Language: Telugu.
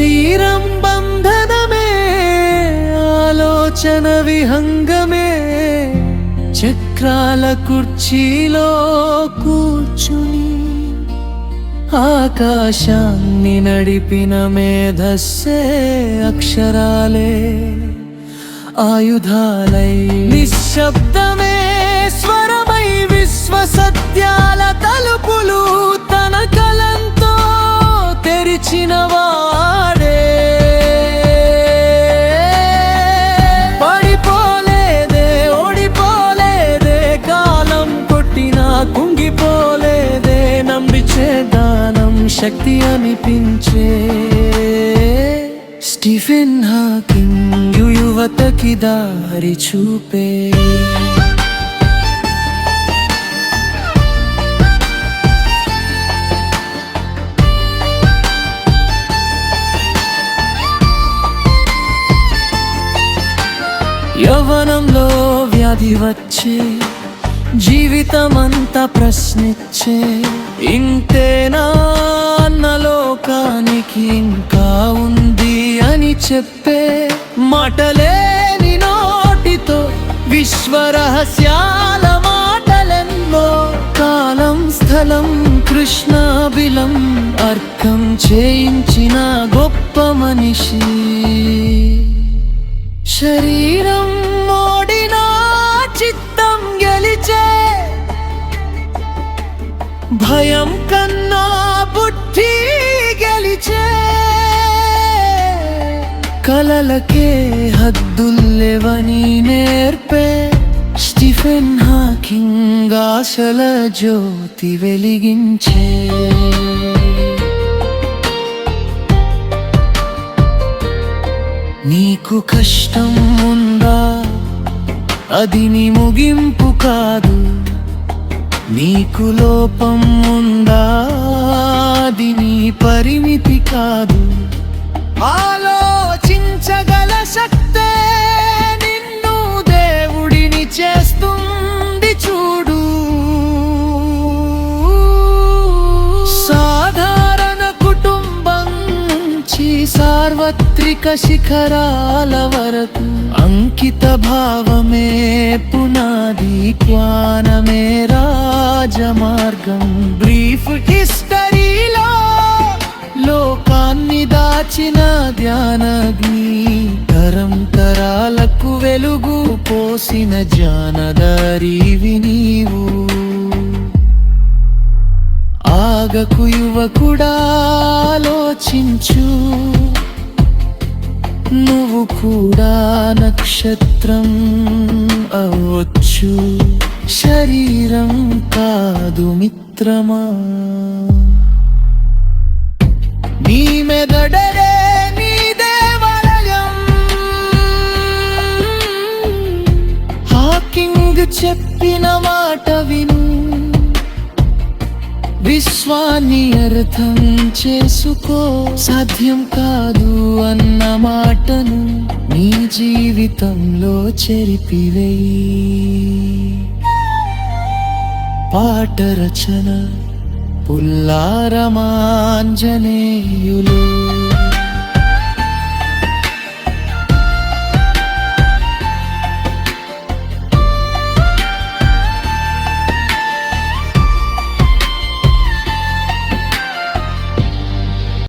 శరీరం బంధనమే ఆలోచన విహంగమే. చక్రాల కుర్చీలో కూర్చుని ఆకాశాన్ని నడిపిన మేధస్సే అక్షరాలే. ఆయుధాలై నిశ్శబ్దమే స్వరమై విశ్వ సత్యాల తలుపులు తన కలంతో తెరిచినవా? శక్తి అనిపించే స్టీఫెన్ హాకింగ్ యువతకి దారి చూపే. యవనంలో వ్యాధి వచ్చే జీవితమంతా ప్రశ్నించే ఇంతేనా? చెప్పే మాటలేని నోటితో విశ్వరహస్యాల మాటలెన్నో కాలం స్థలం కృష్ణాబిలం అర్థం చేయించిన గొప్ప మనిషి. శరీరం మోడినా చిత్తం గెలిచే భయం కలలకే హద్దుల్లెవని నేర్పే స్టీఫెన్ హాకింగ్ ఆశల జ్యోతి వెలిగించే. నీకు కష్టం ఉందా? అది నీ ముగింపు కాదు. నీకు లోపం ఉందా? అది నీ పరిమితి కాదు. ఆ సార్వత్రిక శిఖరాల వరకు అంకిత భావమే పునాది జ్ఞానమే రాజమార్గం బ్రీఫ్ హిస్టరీలో లోకాన్ని దాచిన ధ్యానగ్ని తరం తరాలకు వెలుగు పోసిన జానదరివి నీవు ఆగకు యువకుడా ఆలోచించు నువ్వు కూడా నక్షత్రం అవ్వచ్చు. శరీరం కాదు మిత్రమా? నీ మెదడరే నీ దేవాలయం. హాకింగ్ చెప్పిన మాట విను. విశ్వాన్ని అర్థం చేసుకో. సాధ్యం కాదు అన్న మాటను నీ జీవితంలో చెరిపివేయి. పాట రచన పుల్లారమాంజనేయులు